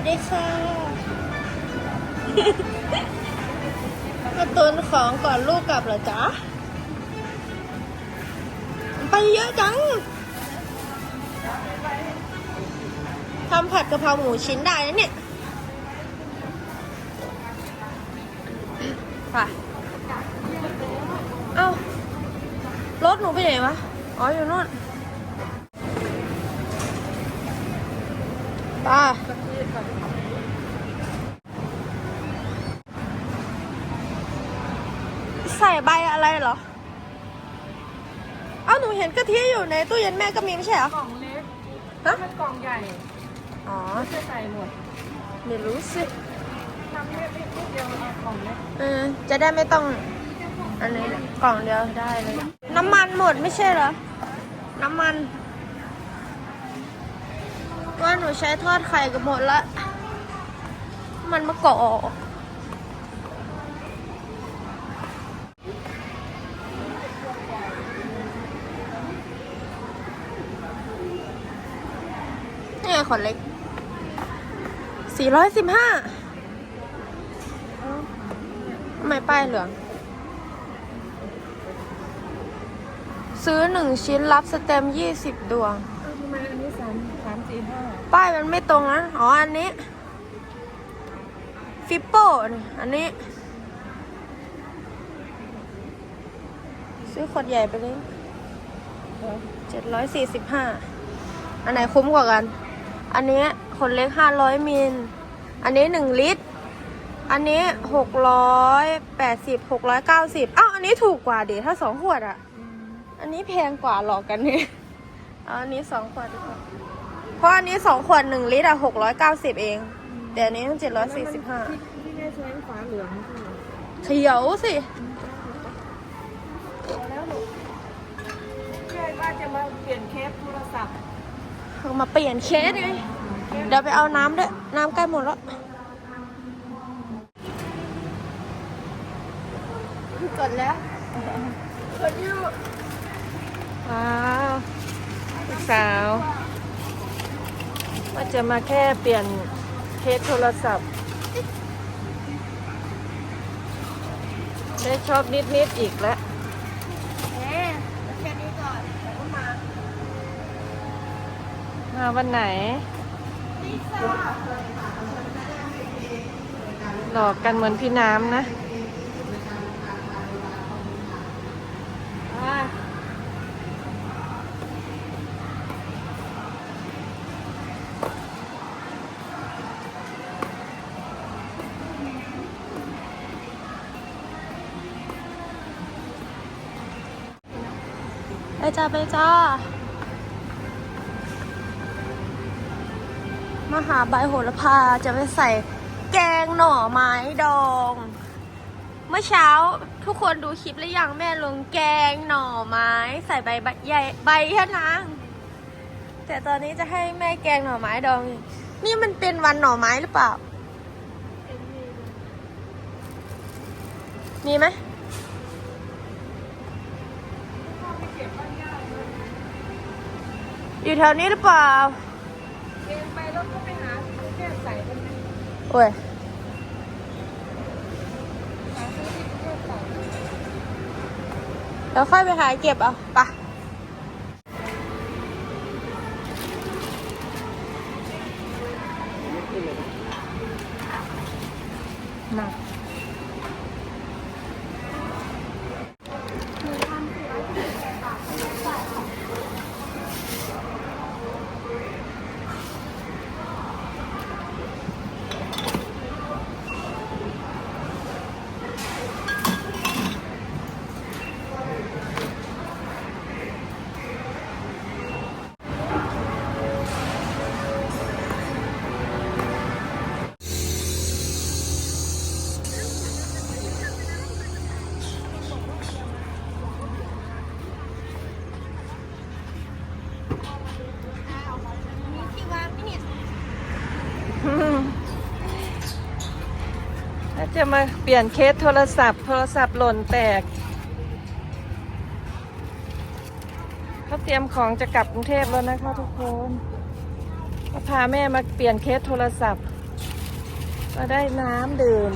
วัสดีค่ะมาตุนของก่อนลูกกลับเหรอจ๊ะ ไปเยอะจัง ทำผัดกะเพราหมูชิ้นได้นะเนี่ย ไป เอ้า รถหนูไปไหนวะ อ๋อ อยู่นู่น ไป้าใส่ใบอะไรเหรอ เอ้าหนูเห็นกะทิอยู่ในตู้เย็นแม่ก็มีไม่ใช่เหรอกล่องเล็กฮะมันกล่องใหญ่อ๋อไม่ใช่ใส่หมดไม่รู้สิทำเล็กนิดเดียวเอากล่องเล็กเออจะได้ไม่ต้อง อันนี้กล่องเดียวได้เลย น้ำมันหมดไม่ใช่เหรอ น้ำมัน ว่าหนูใช้ทอดไข่กับหมดละ มันมะกอกนี่ไงขวดเล็ก สี่ร้อยสิบห้าทำไมป้ายเหลือง ซื้อหนึ่งชิ้นรับสเต็มยี่สิบดวง สี่ห้าป้ายมันไม่ตรงนะ อ๋อ อันนี้ ฟิปโป้อันนี้ ซื้อขวดใหญ่ไปเลยเจ็ดร้อยสี่สิบห้า อันไหนคุ้มกว่ากัน อันนี้ขวดเล็กห้าร้อยมิล อันนี้หนึ่งลิตร อันนี้หกร้อยแปดสิบหกร้อยเก้าสิบอ้าวอันนี้ถูกกว่าเดิถ้าสองขวดอะอันนี้แพงกว่าหลอกกันนี่เอาอันนี้สองขวดดีกว่า เพราะอันนี้สองขวดหนึ่งลิตรอะหกร้อยเก้าสิบเองแต่อันนี้ต้องเจ็ดร้อยสี่สิบห้าที่ที่แม่ใช้ฝาเหลืองใช่ไหมเขียวสิพอแล้วลูกแม่ว่าจะมาเปลี่ยนเคสโทรศัพท์เอามาเปลี่ยนเคสไงเดี๋ยวไปเอาน้ำด้วย น้ำใกล้หมดแล้วกดแล้วกดอยู่ว้าวลูกสาว ว่าจะมาแค่เปลี่ยนเคสโทรศัพท์ ได้ชอบนิดนิดๆอีกแล้วเอ๊ะแค่นี้ก่อนเดี๋ยวก็มามาวันไหนหลอกกันเหมือนพี่น้ำนะ จ้าไปจ้า มาหาใบโหระพาจะไปใส่แกงหน่อไม้ดอง เมื่อเช้าทุกคนดูคลิปแล้วยังแม่ลงแกงหน่อไม้ ใส่ใบใบใหญ่ใบแค่นางแต่ตอนนี้จะให้แม่แกงหน่อไม้ดอง นี่มันเป็นวันหน่อไม้หรือเปล่า มีไหม อยู่แถวนี้หรือเปล่าเองไปแล้วก็ไปหาแค่ใส่กันไหมโอ้ย หาซื้อที่แค่ใส่เดี๋ยวค่อยไปหาเก็บเอาไปะหนัก จะมาเปลี่ยนเคสโทรศัพท์ โทรศัพท์หล่นแตกเขาเตรียมของจะกลับกรุงเทพแล้วนะคะทุกคนก็พาแม่มาเปลี่ยนเคสโทรศัพท์ก็ได้น้ำดื่ม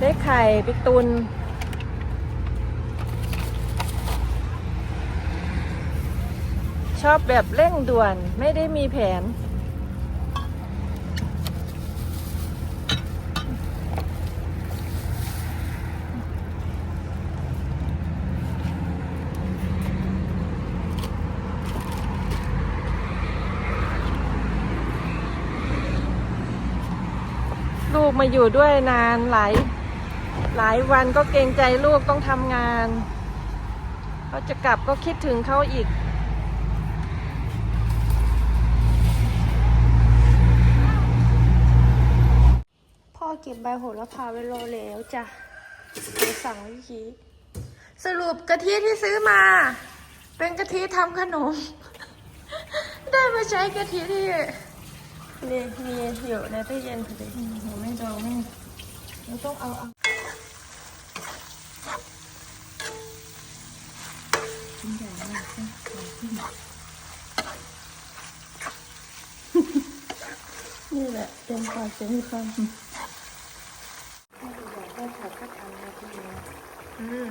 ได้ไข่ไปตุนชอบแบบเร่งด่วนไม่ได้มีแผน มาอยู่ด้วยนานหลายหลายวันก็เกรงใจลูกต้องทำงานเขาจะกลับก็คิดถึงเขาอีก พ่อเก็บใบโหระพาไว้รอแล้วจ้ะไปสั่งเมื่อกี้สรุปกะทิที่ซื้อมา เป็นกะทิทำขนม ได้มาใช้กะทิที่ นี่มีอยู่ในตู้เย็นพอดีหนูไม่ดองไม่เราต้องเอาเอานี่แหละเต็มปากเต็มคำอืม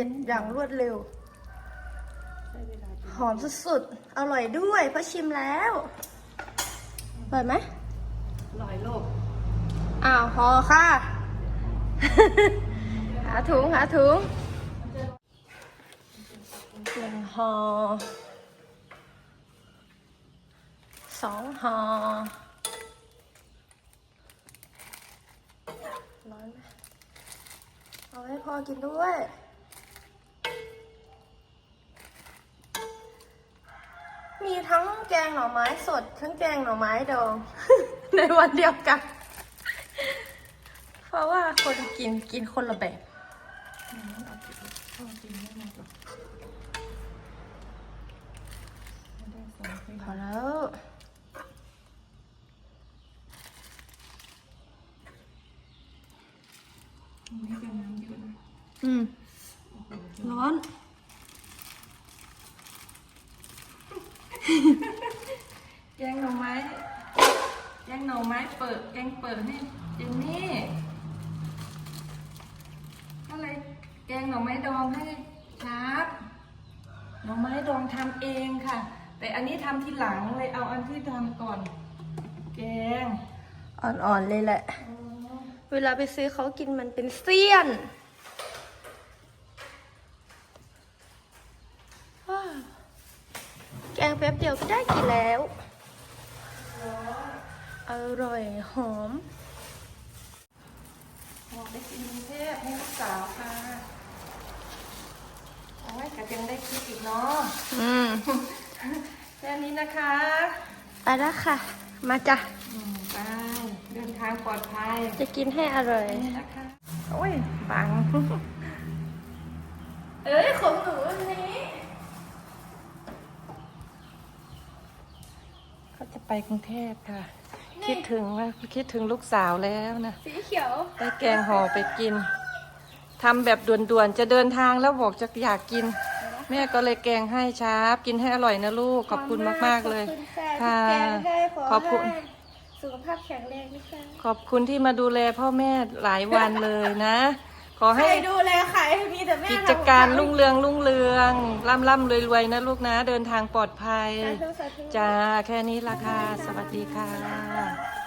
ร็จอย่างรวดเร็วใช้เวลาหอมสุดๆ อร่อยด้วยเพราะชิมแล้ว อร่อยไหมลอยโลกอ้าวพอค่ะ หาถุงหาถุงหนึ่งห่อสองห่อร้อนไหมเอาให้พ่อกินด้วย มีทั้งแกงหน่อไม้สด ทั้งแกงหน่อไม้ดอง ในวันเดียวกัน เพราะว่าคนกินกินคนละแบบพ่อกินได้ไหมก่อนไม่ได้สองเป็นพอแล้วไม่เป็นน้ำเยอะนะอืมร้อน แกงหน่อไม้ แกงหน่อไม้เปิด แกงเปิดให้เจนนี่อะไรแกงหน่อไม้ดองให้ครับหน่อไม้ดองทำเองค่ะ แต่อันนี้ทำทีหลังเลยเอาอันที่ทำก่อน แกง อ่อนๆเลยแหละ เวลาไปซื้อเขากินมันเป็นเสี้ยนว้าวแกงแป๊บเดียวก็ได้กินแล้ว อร่อยหอมออกได้กินกรุงเทพให้ลูกสาวค่ะโอ้ยกะยังได้คิดอีกเนาะอืมแค่นี้นะคะไปแล้วค่ะ มาจ้ะอืมไปเดินทางปลอดภัยจะกินให้อร่อย นี่นะคะโอ้ยบัง เอ้ยของหนูอันนี้ เขา จะไปกรุงเทพค่ะ คิดถึงว่าคิดถึงลูกสาวแล้วนะสีเขียวได้แกงห่อไปกินทำแบบด่วนๆ จะเดินทางแล้วบอกจะอยากกิน แม่ก็เลยแกงให้ชาบกินให้อร่อยนะลูกขอบคุณมากๆเลยขอบคุณค่ะที่แกงให้ขขอบคุณให้สุขภาพแข็งแรงนะคะขอบคุณที่มาดูแลพ่อแม่หลายวันเลยนะ ขอใครให้ดูแลใครมีแต่แม่กิทำจการบรุ่งเรืองรุ่งเรืองร่ำร่ำรวยรวยนะลูกนะ เดินทางปลอดภัยสาธุสาธุจ้า แค่นี้ละค่ะ สวัสดีค่ะ